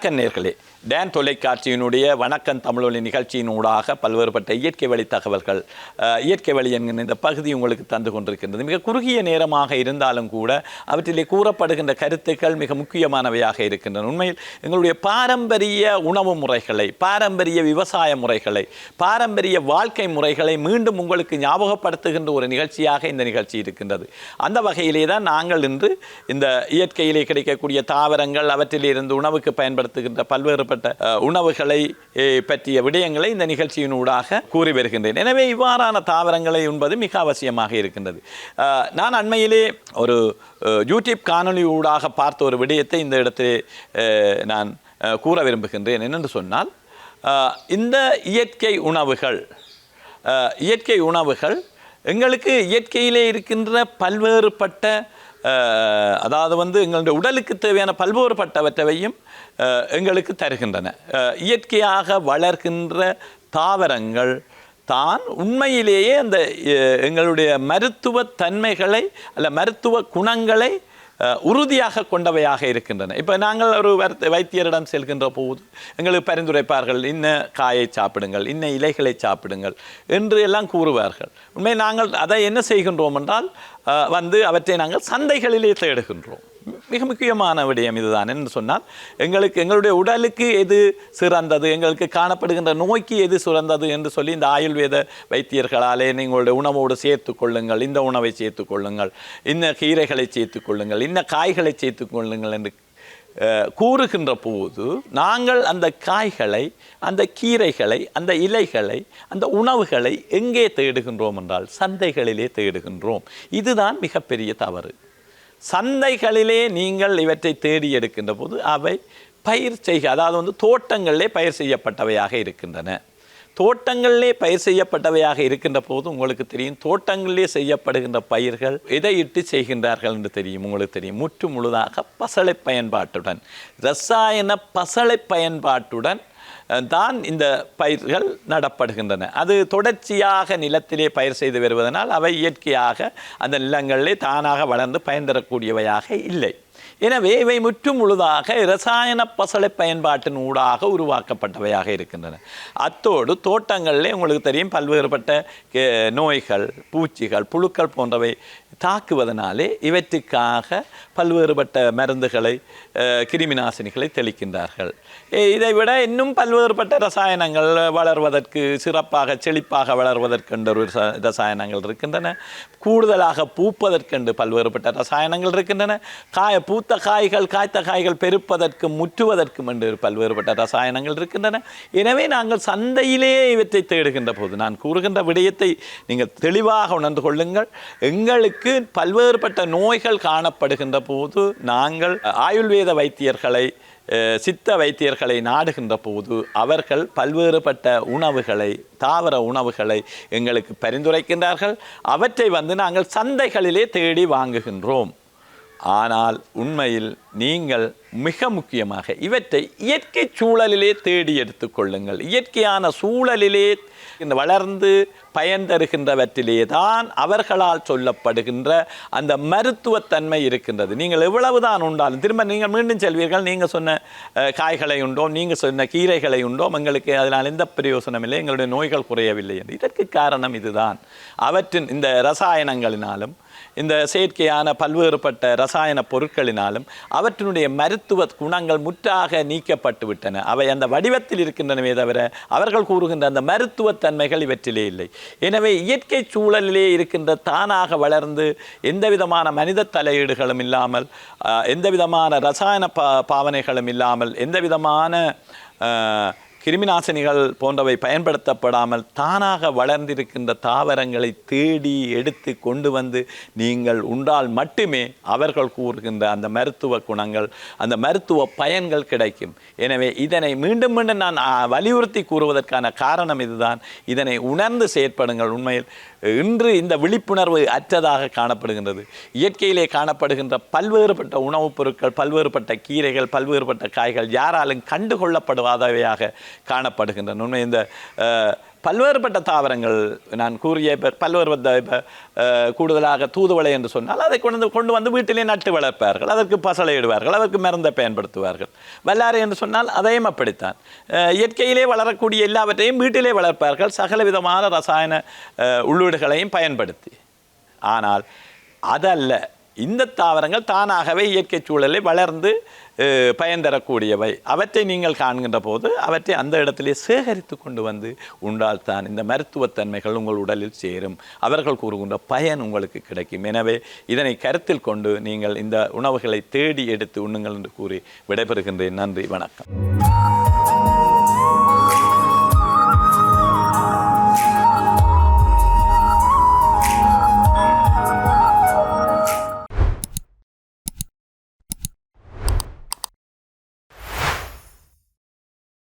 வணக்கம் நேர்களே. டேன் தொலைக்காட்சியினுடைய வணக்கம் தமிழொலி நிகழ்ச்சியின் ஊடாக பல்வேறுபட்ட இயற்கை வழி தகவல்கள் இயற்கை வழி என்கிற இந்த பகுதி உங்களுக்கு தந்து கொண்டிருக்கின்றது. மிக குறுகிய நேரமாக இருந்தாலும் கூட அவற்றிலே கூறப்படுகின்ற கருத்துக்கள் மிக முக்கியமானவையாக இருக்கின்றன. உண்மையில் எங்களுடைய பாரம்பரிய உணவு முறைகளை பாரம்பரிய விவசாய முறைகளை பாரம்பரிய வாழ்க்கை முறைகளை மீண்டும் உங்களுக்கு ஞாபகப்படுத்துகின்ற ஒரு நிகழ்ச்சியாக இந்த நிகழ்ச்சி இருக்கின்றது. அந்த வகையிலே தான் நாங்கள் இன்று இந்த இயற்கையிலே கிடைக்கக்கூடிய தாவரங்கள் அவற்றிலிருந்து உணவுக்கு பயன்படுத்த பயன்படுத்துகின்ற பல்வேறுபட்ட உணவுகளை பற்றிய விடயங்களை இந்த நிகழ்ச்சியினூடாக கூறி வருகின்றேன் எனவே இவ்வாறான தாவரங்களை உண்பது மிக அவசியமாக இருக்கின்றது. நான் அண்மையிலே ஒரு யூடியூப் காணொலி ஊடாக பார்த்த ஒரு விடயத்தை இந்த இடத்திலே நான் கூற விரும்புகின்றேன். என்னென்று சொன்னால் இந்த இயற்கை உணவுகள் இயற்கை உணவுகள் எங்களுக்கு இயற்கையிலே இருக்கின்ற பல்வேறுபட்ட அதாவது வந்து எங்களுடைய உடலுக்கு தேவையான பல்வேறுபட்டவற்றையும் பட்டவற்றவையும் எங்களுக்கு தருகின்றன. இயற்கையாக வளர்கின்ற தாவரங்கள் தான் உண்மையிலேயே அந்த எங்களுடைய மருத்துவ தன்மைகளை அல்ல மருத்துவ குணங்களை உறுதியாக கொண்டவையாக இருக்கின்றன. இப்போ நாங்கள் ஒரு வைத்தியரிடம் செல்கின்ற போது எங்களுக்கு பரிந்துரைப்பார்கள் இன்ன காயை சாப்பிடுங்கள் இன்ன இலைகளை சாப்பிடுங்கள் என்று எல்லாம் கூறுவார்கள். உண்மை நாங்கள் அதை என்ன செய்கின்றோம் என்றால் வந்து அவற்றை நாங்கள் சந்தைகளிலே தேடுகின்றோம். மிக முக்கியமான விடயம் இதுதான் என்று சொன்னால் எங்களுக்கு எங்களுடைய உடலுக்கு எது சிறந்தது எங்களுக்கு காணப்படுகின்ற நோய்க்கு எது சிறந்தது என்று சொல்லி இந்த ஆயுர்வேத வைத்தியர்களாலே நீங்களுடைய உணவோடு சேர்த்து கொள்ளுங்கள் இந்த உணவை சேர்த்து கொள்ளுங்கள் இந்த கீரைகளை சேர்த்து கொள்ளுங்கள் இந்த காய்களை சேர்த்து கொள்ளுங்கள் என்று கூறுகின்ற போது நாங்கள் அந்த காய்களை அந்த கீரைகளை அந்த இலைகளை அந்த உணவுகளை எங்கே தேடுகின்றோம் என்றால் சந்தைகளிலே தேடுகின்றோம். இதுதான் மிகப்பெரிய தவறு. சந்தைகளிலே நீங்கள் இவற்றை தேடி எடுக்கின்ற போது அவை பயிர் செய்க அதாவது வந்து தோட்டங்களிலே பயிர் செய்யப்பட்டவையாக இருக்கின்றன. தோட்டங்களிலே பயிர் செய்யப்பட்டவையாக இருக்கின்ற போது உங்களுக்கு தெரியும் தோட்டங்களிலே செய்யப்படுகின்ற பயிர்கள் எதை இட்டு செய்கின்றார்கள் என்று தெரியும் உங்களுக்கு தெரியும். முற்று முழுதாக பசளை பயன்பாட்டுடன் ரசாயன பசளை பயன்பாட்டுடன் தான் இந்த பயிர்கள் நடப்படுகின்றன. அது தொடர்ச்சியாக நிலத்திலே பயிர் செய்து வருவதனால் அவை இயற்கையாக அந்த நிலங்களிலே தானாக வளர்ந்து பயன் தரக்கூடியவையாக இல்லை. எனவே இவை முற்றும் முழுதாக இரசாயன பசலை பயன்பாட்டின் ஊடாக உருவாக்கப்பட்டவையாக இருக்கின்றன. அத்தோடு தோட்டங்களிலே உங்களுக்கு தெரியும் பல்வேறுபட்ட நோய்கள் பூச்சிகள் புழுக்கள் போன்றவை தாக்குவதனாலே இவற்றுக்காக பல்வேறுபட்ட மருந்துகளை கிருமி கிருமிநாசினிகளை தெளிக்கின்றார்கள். இதைவிட இதை விட இன்னும் பல்வேறுபட்ட ரசாயனங்கள் வளர்வதற்கு சிறப்பாக செழிப்பாக வளர்வதற்கென்ற ஒரு ரசாயனங்கள் இருக்கின்றன. கூடுதலாக பூப்பதற்கென்று பல்வேறுபட்ட ரசாயனங்கள் இருக்கின்றன. காய பூத்த காய்கள் காய்த்த காய்கள் பெருப்பதற்கும் முற்றுவதற்கும் என்று பல்வேறுபட்ட ரசாயனங்கள் இருக்கின்றன. எனவே நாங்கள் சந்தையிலே இவற்றை தேடுகின்ற போது நான் கூறுகின்ற விடயத்தை நீங்கள் தெளிவாக உணர்ந்து கொள்ளுங்கள். எங்களுக்கு பல்வேறுபட்ட நோய்கள் காணப்படுகின்ற போது நாங்கள் ஆயுர்வேத வைத்தியர்களை சித்த வைத்தியர்களை நாடுகின்ற போது அவர்கள் பல்வேறுபட்ட உணவுகளை தாவர உணவுகளை எங்களுக்கு பரிந்துரைக்கின்றார்கள். அவற்றை வந்து நாங்கள் சந்தைகளிலே தேடி வாங்குகின்றோம். ஆனால் உண்மையில் நீங்கள் மிக முக்கியமாக இவற்றை இயற்கை சூழலிலே தேடி எடுத்துக்கொள்ளுங்கள் இயற்கையான சூழலிலே இந்த வளர்ந்து பயன் தருகின்றவற்றிலே தான் அவர்களால் சொல்லப்படுகின்ற அந்த மருத்துவத்தன்மை இருக்கின்றது. நீங்கள் எவ்வளவுதான் உண்டாலும் திரும்ப நீங்கள் மீண்டும் செல்வீர்கள். நீங்கள் சொன்ன காய்களை உண்டோம் நீங்கள் சொன்ன கீரைகளை உண்டோம் எங்களுக்கு அதனால் எந்த பிரயோசனம் இல்லை. எங்களுடைய நோய்கள் குறையவில்லை என்று. இதற்கு காரணம் இதுதான். அவற்றின் இந்த ரசாயனங்களினாலும் இந்த செயற்கையான பல்வேறுபட்ட ரசாயன பொருட்களினாலும் அவற்றினுடைய மருத்துவ குணங்கள் முற்றாக நீக்கப்பட்டு விட்டன. அவை அந்த வடிவத்தில் இருக்கின்றனவே தவிர அவர்கள் கூறுகின்ற அந்த மருத்துவத்தன்மைகள் இவற்றிலே இல்லை. எனவே இயற்கை சூழலிலே இருக்கின்ற தானாக வளர்ந்து எந்த விதமான மனித தலையீடுகளும் இல்லாமல் எந்த விதமான ரசாயன பா பாவனைகளும் இல்லாமல் எந்த விதமான கிருமிநாசினிகள் போன்றவை பயன்படுத்தப்படாமல் தானாக வளர்ந்திருக்கின்ற தாவரங்களை தேடி எடுத்து கொண்டு வந்து நீங்கள் உண்டால் மட்டுமே அவர்கள் கூறுகின்ற அந்த மருத்துவ குணங்கள் அந்த மருத்துவ பயன்கள் கிடைக்கும். எனவே இதனை மீண்டும் மீண்டும் நான் வலியுறுத்தி கூறுவதற்கான காரணம் இதுதான். இதனை உணர்ந்து செயற்படுங்கள் உண்மையில். இன்று இந்த விழிப்புணர்வு அற்றதாக காணப்படுகின்றது. இயற்கையிலே காணப்படுகின்ற பல்வேறுபட்ட உணவுப் பொருட்கள் பல்வேறுபட்ட கீரைகள் பல்வேறுபட்ட காய்கள் யாராலும் கண்டுகொள்ளப்படுவாதவையாக காணப்படுகின்றன. உண்மை இந்த பல்வேறுபட்ட தாவரங்கள் நான் கூறிய இப்போ பல்வேறுபட்ட இப்போ கூடுதலாக தூதுவளை என்று சொன்னால் அதை கொண்டு வந்து- கொண்டு வந்து வீட்டிலே நட்டு வளர்ப்பார்கள். அதற்கு பசலையிடுவார்கள் அதற்கு மருந்தை பயன்படுத்துவார்கள். வல்லாரை என்று சொன்னால் அதையும் அப்படித்தான். இயற்கையிலே வளரக்கூடிய எல்லாவற்றையும் வீட்டிலே வளர்ப்பார்கள். சகல விதமான ரசாயன உள்ளீடுகளையும் பயன்படுத்தி. ஆனால் அதல்ல. இந்த தாவரங்கள் தானாகவே இயற்கை சூழலில் வளர்ந்து பயன் தரக்கூடியவை அவற்றை நீங்கள் காண்கின்ற போது அவற்றை அந்த இடத்திலே சேகரித்து கொண்டு வந்து உண்டால்தான் இந்த மருத்துவத்தன்மைகள் உங்கள் உடலில் சேரும். அவர்கள் கூறுகின்ற பயன் உங்களுக்கு கிடைக்கும். எனவே இதனை கருத்தில் கொண்டு நீங்கள் இந்த உணவுகளை தேடி எடுத்து உண்ணுங்கள் என்று கூறி விடைபெறுகின்றேன். நன்றி வணக்கம்.